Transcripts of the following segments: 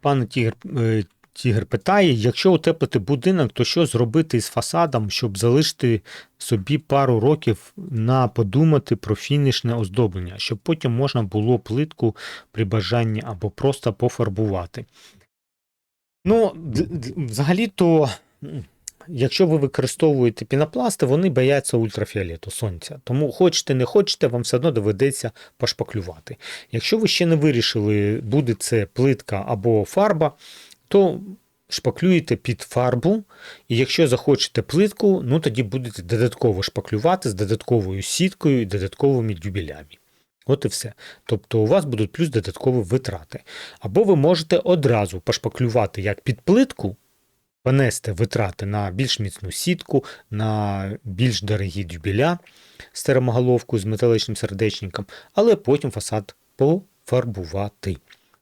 Пан Тігр, е, Тігр питає: якщо утеплити будинок, то що зробити з фасадом, щоб залишити собі пару років на подумати про фінішне оздоблення, щоб потім можна було плитку при бажанні або просто пофарбувати? Ну, взагалі-то, якщо ви використовуєте пінопласти, вони бояться ультрафіолету сонця. Тому хочете, не хочете, вам все одно доведеться пошпаклювати. Якщо ви ще не вирішили, буде це плитка або фарба, то шпаклюєте під фарбу, і якщо захочете плитку, ну тоді будете додатково шпаклювати з додатковою сіткою і додатковими дюбелями. От і все. Тобто у вас будуть плюс додаткові витрати. Або ви можете одразу пошпаклювати як під плитку, понести витрати на більш міцну сітку, на більш дорогі дюбеля з термоголовкою з металичним сердечником, але потім фасад пофарбувати.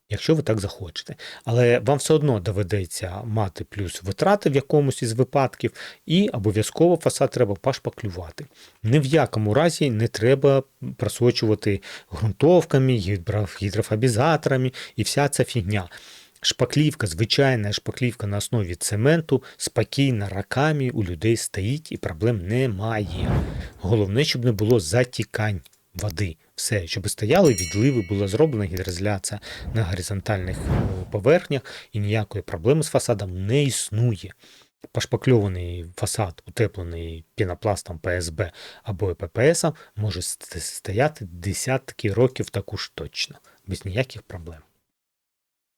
Якщо ви так захочете. Але вам все одно доведеться мати плюс витрати в якомусь із випадків, і обов'язково фасад треба пошпаклювати. Ні в якому разі не треба просочувати ґрунтовками, гідро- гідрофобізаторами і вся ця фігня. Шпаклівка, звичайна шпаклівка на основі цементу, спокійно роками у людей стоїть і проблем немає. Головне, щоб не було затікань води. Все, щоб стояли відливи, була зроблена гідроізоляція на горизонтальних е, поверхнях, і ніякої проблеми з фасадом не існує. Пошпакльований фасад, утеплений пінопластом ПСБ або ППС, може стояти десятки років таку ж точно, без ніяких проблем.